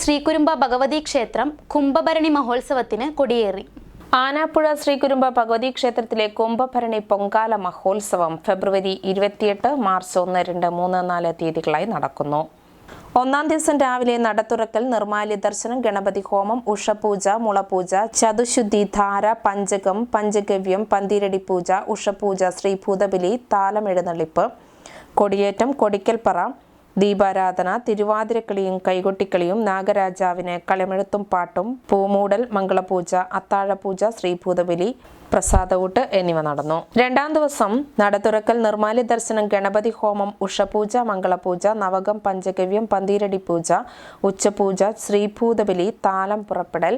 ശ്രീകുരുമ്പ ഭഗവതി ക്ഷേത്രം കുംഭഭരണി മഹോത്സവത്തിന് കൊടിയേറി. ആനാപ്പുഴ ശ്രീകുരുമ്പ ഭഗവതി ക്ഷേത്രത്തിലെ കുംഭഭരണി പൊങ്കാല മഹോത്സവം ഫെബ്രുവരി ഇരുപത്തിയെട്ട് മാർച്ച് ഒന്ന് രണ്ട് മൂന്ന് നാല് തീയതികളായി നടക്കുന്നു. ഒന്നാം ദിവസം രാവിലെ നടത്തുറക്കൽ നിർമാല്യ ദർശനം ഗണപതി ഹോമം ഉഷപൂജ മുളപൂജ ചതുശുദ്ധി ധാര പഞ്ചകം പഞ്ചഗവ്യം പന്തിരടി പൂജ ഉഷപൂജ ശ്രീഭൂതബലി താലമെഴുന്നള്ളിപ്പ് കൊടിയേറ്റം കൊടിക്കൽപ്പറ ദീപാരാധന തിരുവാതിരക്കളിയും കൈകൊട്ടിക്കളിയും നാഗരാജാവിന് കളമെഴുത്തും പാട്ടും പൂമൂടൽ മംഗളപൂജ അത്താഴപൂജ ശ്രീഭൂതബലി പ്രസാദകൂട്ട് എന്നിവ നടന്നു. രണ്ടാം ദിവസം നടതുറക്കൽ നിർമാല്യ ദർശനം ഗണപതി ഹോമം ഉഷപൂജ മംഗളപൂജ നവകം പഞ്ചഗവ്യം പന്തീരടി പൂജ ഉച്ചപൂജ ശ്രീഭൂതബലി താലം പുറപ്പെടൽ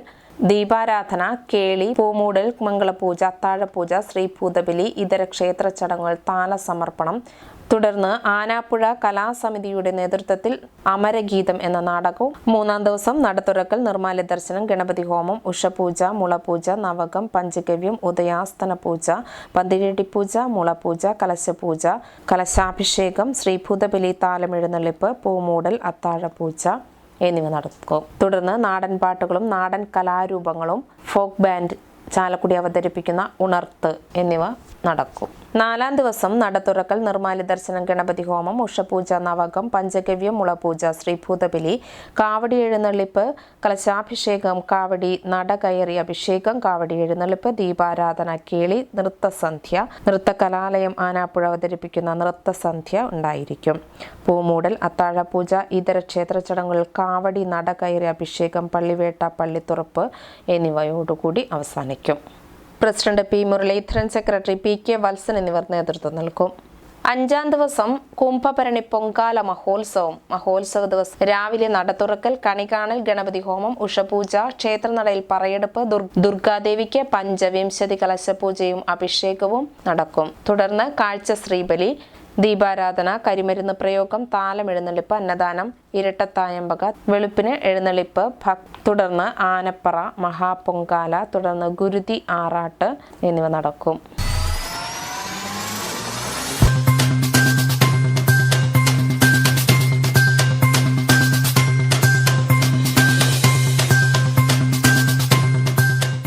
ദീപാരാധന കേളി പൂമൂടൽ മംഗളപൂജ അത്താഴപൂജ ശ്രീഭൂതബലി ഇതര ക്ഷേത്ര ചടങ്ങുകൾ താലസമർപ്പണം. തുടർന്ന് ആനാപ്പുഴ കലാസമിതിയുടെ നേതൃത്വത്തിൽ അമരഗീതം എന്ന നാടകവും മൂന്നാം ദിവസം നടത്തുറക്കൽ നിർമാല്യ ദർശനം ഗണപതി ഹോമം ഉഷപൂജ മുളപൂജ നവകം പഞ്ചഗവ്യം ഉദയാസ്തന പൂജ പന്തിരട്ടിപ്പൂജ പൂജ മുളപൂജ കലശപൂജ കലശാഭിഷേകം ശ്രീഭൂതബലി താലമെഴുന്നള്ളിപ്പ് പൂമൂടൽ അത്താഴപൂജ എന്നിവ നടക്കും. തുടർന്ന് നാടൻ പാട്ടുകളും നാടൻ കലാരൂപങ്ങളും ഫോക്ക് ബാൻഡ് ചാലക്കുടി അവതരിപ്പിക്കുന്ന ഉണർത്ത് എന്നിവ നടക്കും. നാലാം ദിവസം നടത്തുറക്കൽ നിർമ്മാല്യ ദർശനം ഗണപതി ഹോമം ഉഷപൂജ നവകം പഞ്ചഗവ്യം മുളപൂജ ശ്രീഭൂതബലി കാവടി എഴുന്നള്ളിപ്പ് കലശാഭിഷേകം കാവടി നട കയറി അഭിഷേകം കാവടി എഴുന്നള്ളിപ്പ് ദീപാരാധന കേളി നൃത്തസന്ധ്യ നൃത്തകലാലയം ആനാപ്പുഴ അവതരിപ്പിക്കുന്ന നൃത്തസന്ധ്യ ഉണ്ടായിരിക്കും. പൂമൂടൽ അത്താഴപൂജ ഇതര ക്ഷേത്ര ചടങ്ങുകൾ കാവടി നട കയറി അഭിഷേകം പള്ളിവേട്ട പള്ളിത്തുറപ്പ് എന്നിവയോടുകൂടി അവസാനിക്കും. President P Muraleedharan secretary P K Valsan എന്നിവർ നേതൃത്വം നൽകും. അഞ്ചാം ദിവസം കുംഭഭരണി പൊങ്കാല മഹോത്സവം. മഹോത്സവ ദിവസം രാവിലെ നട തുറക്കൽ കണികാണൽ ഗണപതി ഹോമം ഉഷപൂജ ക്ഷേത്രനടയിൽ പറയെടുപ്പ് ദുർ- ദുർഗാദേവിക്ക് പഞ്ചവിംശതി കലശപൂജയും അഭിഷേകവും നടക്കും. തുടർന്ന് കാഴ്ച ശ്രീബലി ദീപാരാധന കരിമരുന്ന് പ്രയോഗം താലം എഴുന്നള്ളിപ്പ് അന്നദാനം ഇരട്ടത്തായമ്പക വെളുപ്പിന് എഴുന്നള്ളിപ്പ് തുടർന്ന് ആനപ്പറ മഹാപൊങ്കാല തുടർന്ന് ഗുരുതി ആറാട്ട് എന്നിവ നടക്കും.